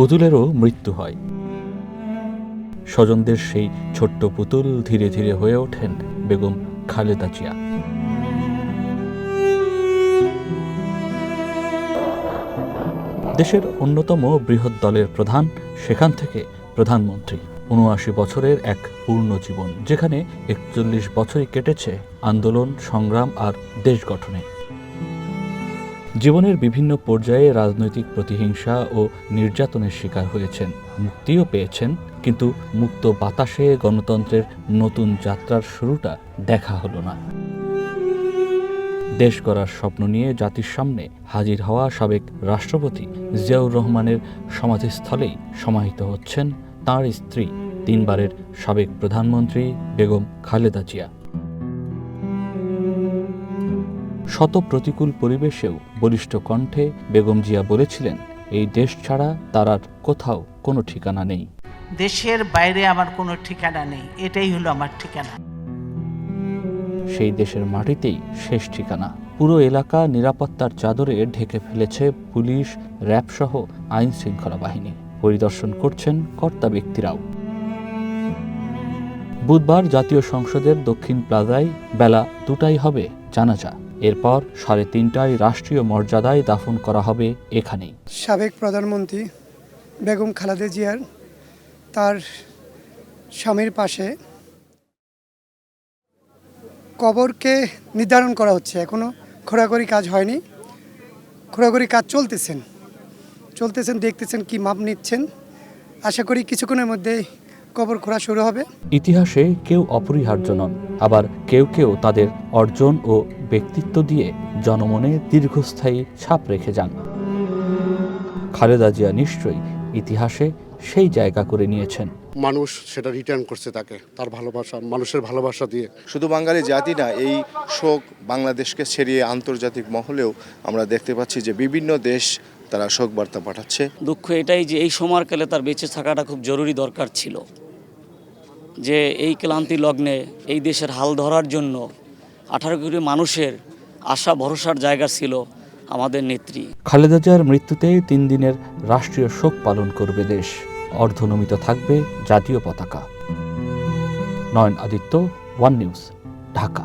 পুতুলেরও মৃত্যু হয়। স্বজনদের সেই ছোট্ট পুতুল ধীরে ধীরে হয়ে ওঠেন বেগম খালেদা জিয়া। দেশের অন্যতম বৃহৎ দলের প্রধান সেখান থেকে প্রধানমন্ত্রী। উনআশি বছরের এক পূর্ণ জীবন, যেখানে একচল্লিশ বছরই কেটেছে আন্দোলন, সংগ্রাম আর দেশ গঠনে। জীবনের বিভিন্ন পর্যায়ে রাজনৈতিক প্রতিহিংসা ও নির্যাতনের শিকার হয়েছেন, মুক্তিও পেয়েছেন, কিন্তু মুক্ত বাতাসে গণতন্ত্রের নতুন যাত্রার শুরুটা দেখা হলো না। দেশ গড়ার স্বপ্ন নিয়ে জাতির সামনে হাজির হওয়া সাবেক রাষ্ট্রপতি জিয়াউর রহমানের সমাধিস্থলেই সমাহিত হচ্ছেন তাঁর স্ত্রী, তিনবারের সাবেক প্রধানমন্ত্রী বেগম খালেদা জিয়া। শত প্রতিকূল পরিবেশেও বলিষ্ঠ কণ্ঠে বেগম জিয়া বলেছিলেন এই দেশ ছাড়া তার আর কোথাও কোনো ঠিকানা নেই। দেশের বাইরে আমার কোনো ঠিকানা নেই। এটাই হলো আমার ঠিকানা। সেই দেশের মাটিতেই শেষ ঠিকানা। পুরো এলাকা নিরাপত্তার চাদরে ঢেকে ফেলেছে পুলিশ র্যাব সহ আইন শৃঙ্খলা বাহিনী। পরিদর্শন করছেন কর্তা ব্যক্তিরাও। বুধবার জাতীয় সংসদের দক্ষিণ প্লাজায় বেলা দুটাই হবে জানাজা। এরপর সাড়ে তিনটায় রাষ্ট্রীয় মর্যাদায় দাফন করা হবে এখানেই। সাবেক প্রধানমন্ত্রী বেগম খালেদা জিয়ার তার স্বামীর পাশে কবরকে নির্ধারণ করা হচ্ছে। এখনও খোরাখড়ি কাজ হয়নি। খোরাখড়ি কাজ চলতেছেন। চলতেছেন দেখতেছেন কি মাপ নিচ্ছেন। আশা করি কিছুক্ষণের মধ্যে কবর খোঁড়া শুরু হবে। ইতিহাসে কেউ অপরিহার্য নন। আবার কেউ কেউ তাদের অর্জন ও ব্যক্তিত্ব দিয়ে জনমনে দীর্ঘস্থায়ী ছাপ রেখে যান। খালেদা জিয়া নিশ্চয়ই ইতিহাসে সেই জায়গা করে নিয়েছেন। মানুষ সেটা রিটার্ন করছে তাকে তার ভালোবাসা মানুষের ভালোবাসা দিয়ে। শুধু বাঙালি জাতি না এই শোক বাংলাদেশকে ছেড়িয়ে আন্তর্জাতিক মহলেও আমরা দেখতে পাচ্ছি যে বিভিন্ন দেশ তারা শোক বার্তা পাঠাচ্ছে। দুঃখ এটাই যে এই সময়কালে তার বেঁচে থাকাটা খুব জরুরি দরকার ছিল। যে এই ক্লান্তি লগ্নে এই দেশের হাল ধরার জন্য আঠারো কোটি মানুষের আশা, ভরসার জায়গা ছিল আমাদের নেত্রী। খালেদা জিয়ার মৃত্যুতে তিন দিনের রাষ্ট্রীয় শোক পালন করবে দেশ। অর্ধনমিত থাকবে জাতীয় পতাকা। Nayan Aditya, one news, Dhaka.